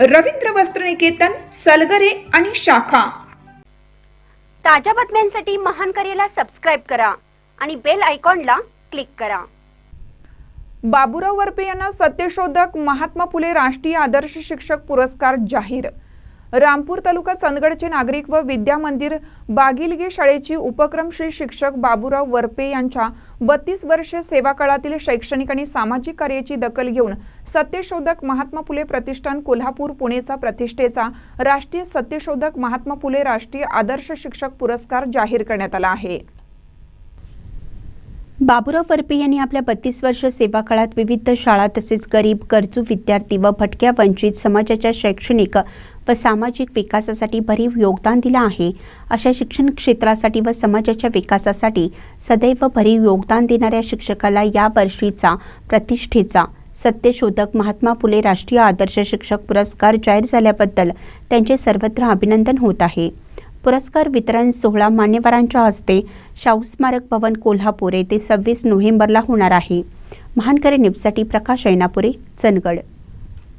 रवींद्र वस्त्रनिकेतन सलगरे आणि शाखा. ताज्या बातम्यांसाठी महान करेला सबस्क्राईब करा आणि बेल आयकॉनला क्लिक करा. बाबुराव वरपे यांना सत्यशोधक महात्मा फुले राष्ट्रीय आदर्श शिक्षक पुरस्कार जाहीर. रामपूर तालुका चंदगडचे नागरिक व विद्या मंदिर बागिलगे शाळेची उपक्रम श्री शिक्षक बाबुराव वरपे यांच्या बत्तीस वर्ष सेवा काळातील शैक्षणिक आणि सामाजिक कार्याची दखल घेऊन सत्यशोधक महात्मा फुले प्रतिष्ठान कोल्हापूर पुणेचा प्रतिष्ठेचा राष्ट्रीय सत्यशोधक महात्मा फुले राष्ट्रीय आदर्श शिक्षक पुरस्कार जाहीर करण्यात आला आहे. बाबुराव फरपे यांनी आपल्या बत्तीस वर्ष सेवा काळात विविध शाळा तसेच गरीब गरजू विद्यार्थी व भटक्या वंचित समाजाच्या शैक्षणिक व सामाजिक विकासासाठी भरीव योगदान दिलं आहे. अशा शिक्षण क्षेत्रासाठी व समाजाच्या विकासासाठी सदैव भरीव योगदान देणाऱ्या शिक्षकाला या वर्षीचा प्रतिष्ठेचा सत्यशोधक महात्मा फुले राष्ट्रीय आदर्श शिक्षक पुरस्कार जाहीर झाल्याबद्दल त्यांचे सर्वत्र अभिनंदन होत आहे. पुरस्कार वितरण सोहळा मान्यवरांच्या हस्ते शाहू स्मारक भवन कोल्हापूर येथे सव्वीस नोव्हेंबरला होणार आहे. महानकरे न्यूजसाठी प्रकाश ऐनापुरे चंदगड.